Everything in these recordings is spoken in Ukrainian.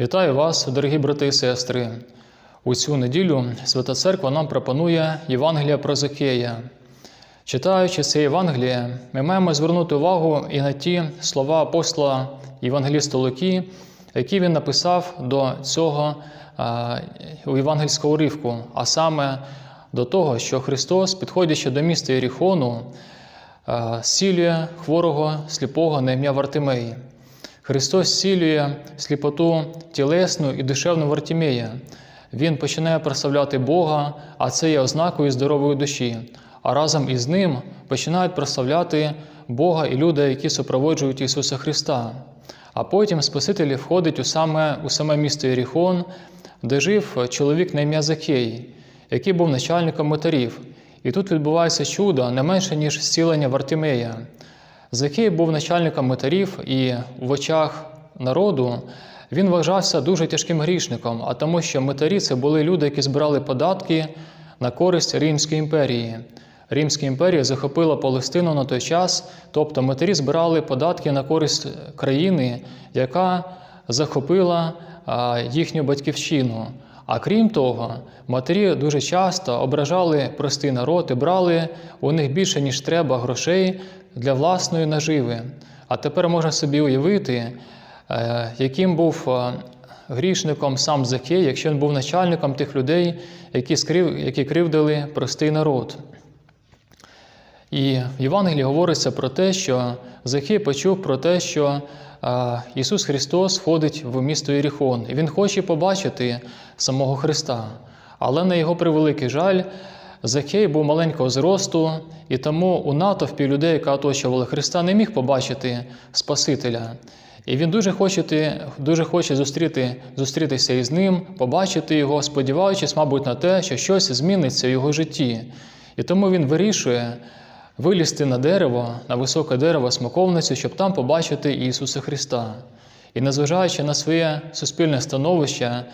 Вітаю вас, дорогі брати і сестри. У цю неділю Свята Церква нам пропонує Євангелія про Закея. Читаючи це Євангеліє, ми маємо звернути увагу і на ті слова апостола Євангеліста Луки, які він написав до цього у євангельського уривку, а саме до того, що Христос, підходячи до міста Єріхону, а, зцілює хворого сліпого на ім'я Вартимеї. Христос зцілює сліпоту тілесну і душевну Вартімея. Він починає прославляти Бога, а це є ознакою здорової душі. А разом із ним починають прославляти Бога і люди, які супроводжують Ісуса Христа. А потім Спаситель входить у саме, у саме місто Єріхон, де жив чоловік на ім'я Закей, який був начальником митарів. І тут відбувається чудо не менше, ніж зцілення Вартимея. Закей був начальником митарів, і в очах народу він вважався дуже тяжким грішником, а тому, що митарі це були люди, які збирали податки на користь Римської імперії. Римська імперія захопила Палестину на той час, тобто митарі збирали податки на користь країни, яка захопила їхню батьківщину. А крім того, матері дуже часто ображали простий народ і брали у них більше, ніж треба, грошей для власної наживи. А тепер можна собі уявити, е, яким був е, грішником сам Закей, якщо він був начальником тих людей, які, скрив, які кривдили простий народ. І в Євангелії говориться про те, що Захей почув про те, що Ісус Христос входить в місто Єріхон, і Він хоче побачити самого Христа. Але на його превеликий жаль, Захей був маленького зросту, і тому у натовпі людей, яка оточували Христа, не міг побачити Спасителя. І він дуже хоче, дуже хоче зустріти, зустрітися із ним, побачити його, сподіваючись, мабуть, на те, що щось зміниться в його житті. І тому він вирішує вилізти на дерево, на високе дерево смоковницю, щоб там побачити Ісуса Христа. І незважаючи на своє суспільне становище,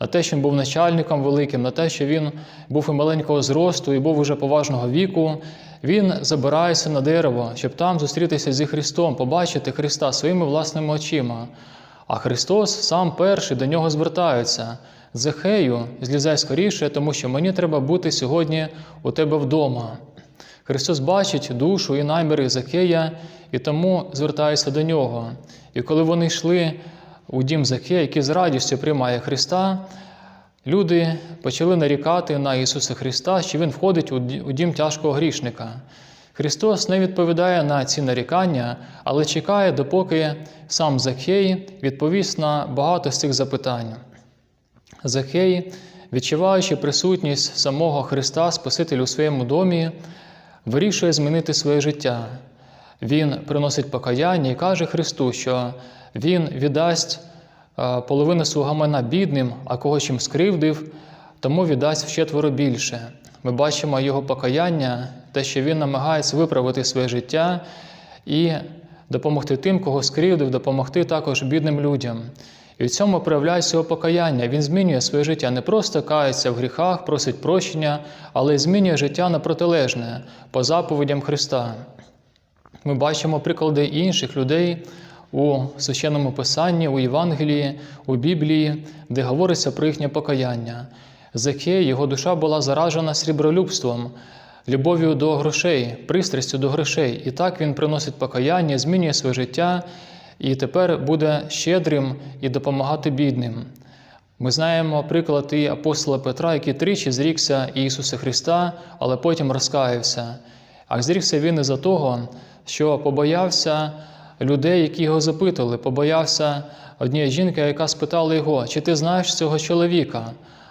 на те, що він був начальником великим, на те, що він був і маленького зросту, і був уже поважного віку, він забирається на дерево, щоб там зустрітися зі Христом, побачити Христа своїми власними очима. А Христос сам перший до нього звертається. Захею, злізай скоріше, тому що мені треба бути сьогодні у тебе вдома. Христос бачить душу і наміри Закея і тому звертається до нього. І коли вони йшли у дім Закея, який з радістю приймає Христа, люди почали нарікати на Ісуса Христа, що Він входить у дім тяжкого грішника. Христос не відповідає на ці нарікання, але чекає, допоки сам Закей відповість на багато з цих запитань. Закей, відчуваючи присутність самого Христа, Спасителя у своєму домі, вирішує змінити своє життя. Він приносить покаяння і каже Христу, що Він віддасть половину свого гамана бідним, а кого чим скривдив, тому віддасть вчетверо більше. Ми бачимо його покаяння, те, що він намагається виправити своє життя і допомогти тим, кого скривдив, допомогти також бідним людям. І в цьому проявляється його покаяння. Він змінює своє життя, не просто кається в гріхах, просить прощення, але й змінює життя на протилежне по заповідям Христа. Ми бачимо приклади інших людей у священному Писанні, у Євангелії, у Біблії, де говориться про їхнє покаяння. Закей, його душа була заражена срібролюбством, любов'ю до грошей, пристрастю до грошей. І так він приносить покаяння, змінює своє життя і тепер буде щедрим і допомагати бідним. Ми знаємо приклад і апостола Петра, який тричі зрікся Ісуса Христа, але потім розкаявся. А зрікся він із-за того, що побоявся людей, які його запитували, побоявся однієї жінки, яка спитала його, чи ти знаєш цього чоловіка,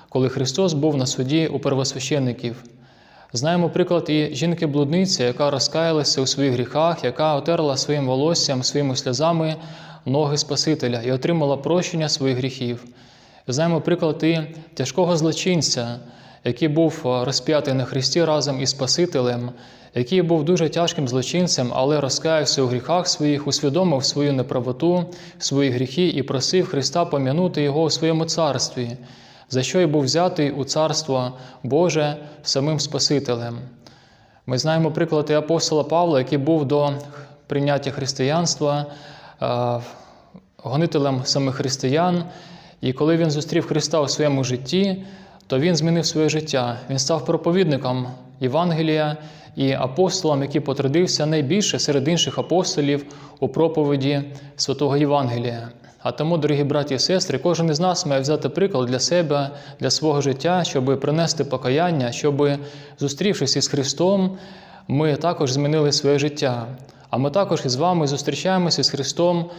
коли Христос був на суді у первосвященників. Знаємо приклад і жінки-блудниці, яка розкаялася у своїх гріхах, яка отерла своїм волоссям, своїми сльозами ноги Спасителя і отримала прощення своїх гріхів. Знаємо приклад і тяжкого злочинця, який був розп'ятий на Христі разом із Спасителем, який був дуже тяжким злочинцем, але розкаявся у гріхах своїх, усвідомив свою неправоту, свої гріхи і просив Христа пом'янути його у своєму царстві за що й був взятий у Царство Боже самим Спасителем. Ми знаємо приклади апостола Павла, який був до прийняття християнства гонителем самих християн, І коли він зустрів Христа у своєму житті, то він змінив своє життя. Він став проповідником Євангелія і апостолом, який потрудився найбільше серед інших апостолів у проповіді святого Євангелія. А тому, дорогі браті і сестри, кожен із нас має взяти приклад для себе, для свого життя, щоб принести покаяння, щоб, зустрівшись із Христом, ми також змінили своє життя. А ми також із вами зустрічаємося з Христом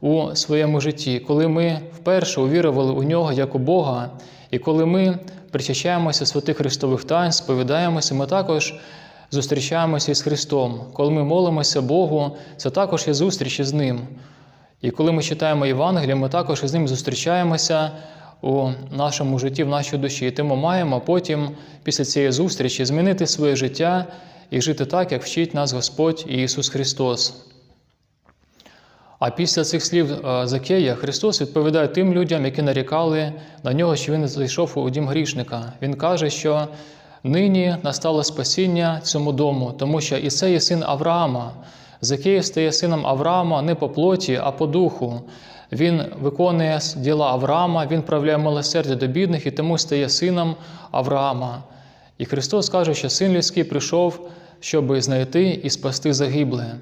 у своєму житті, коли ми вперше увірували у нього як у Бога, і коли ми причащаємося святих Христових тайн, сповідаємося, ми також зустрічаємося із Христом. Коли ми молимося Богу, це також є зустріч із Ним. І коли ми читаємо Євангеліє, ми також із ним зустрічаємося у нашому житті, в нашій душі. І тому маємо потім, після цієї зустрічі, змінити своє життя і жити так, як вчить нас Господь Ісус Христос. А після цих слів е, Закея Христос відповідає тим людям, які нарікали на нього, що він зайшов у дім грішника. Він каже, що нині настало спасіння цьому дому, тому що і це є син Авраама. Закей стає сином Авраама не по плоті, а по духу. Він виконує діла Авраама, він правляє милосердя до бідних і тому стає сином Авраама. І Христос каже, що син людський прийшов, щоб знайти і спасти загибле.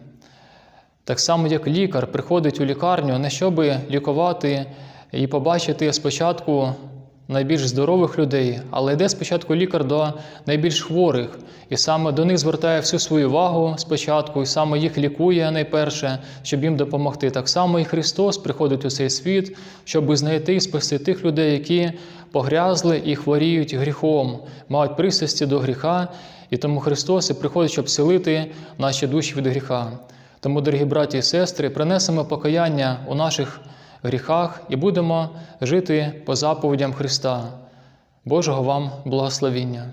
Так само, як лікар приходить у лікарню, не щоб лікувати і побачити спочатку найбільш здорових людей, але йде спочатку лікар до найбільш хворих, і саме до них звертає всю свою увагу спочатку, і саме їх лікує найперше, щоб їм допомогти. Так само і Христос приходить у цей світ, щоб знайти і спасти тих людей, які погрязли і хворіють гріхом, мають пристрасті до гріха, і тому Христос і приходить, щоб зцілити наші душі від гріха. Тому, дорогі браті і сестри, принесемо покаяння у наших гріхах і будемо жити по заповідям Христа. Божого вам благословіння!